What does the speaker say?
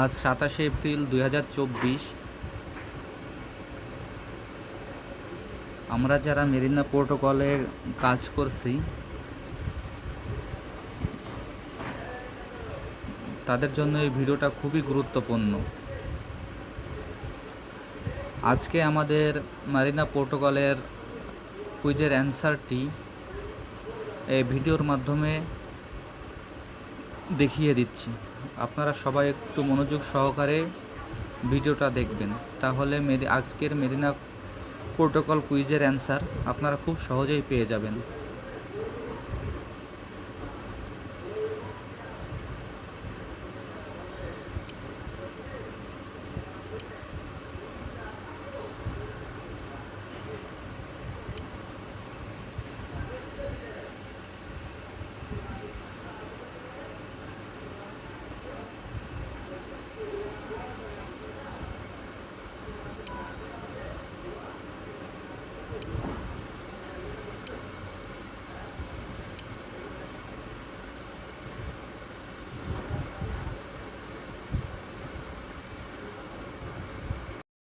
আজ সাতাশে এপ্রিল দুই হাজার চব্বিশ। আমরা যারা মেরিনা প্রোটোকলে কাজ করছি, তাদের জন্য এই ভিডিওটা খুবই গুরুত্বপূর্ণ। আজকে আমাদের মারিনা প্রোটোকলের কুইজের অ্যান্সারটি এই ভিডিওর মাধ্যমে দেখিয়ে দিচ্ছি। আপনারা সবাই একটু মনোযোগ সহকারে ভিডিওটা দেখবেন। তাহলে আজকের মেরিনা প্রোটোকল কুইজের অ্যান্সার আপনারা খুব সহজেই পেয়ে যাবেন।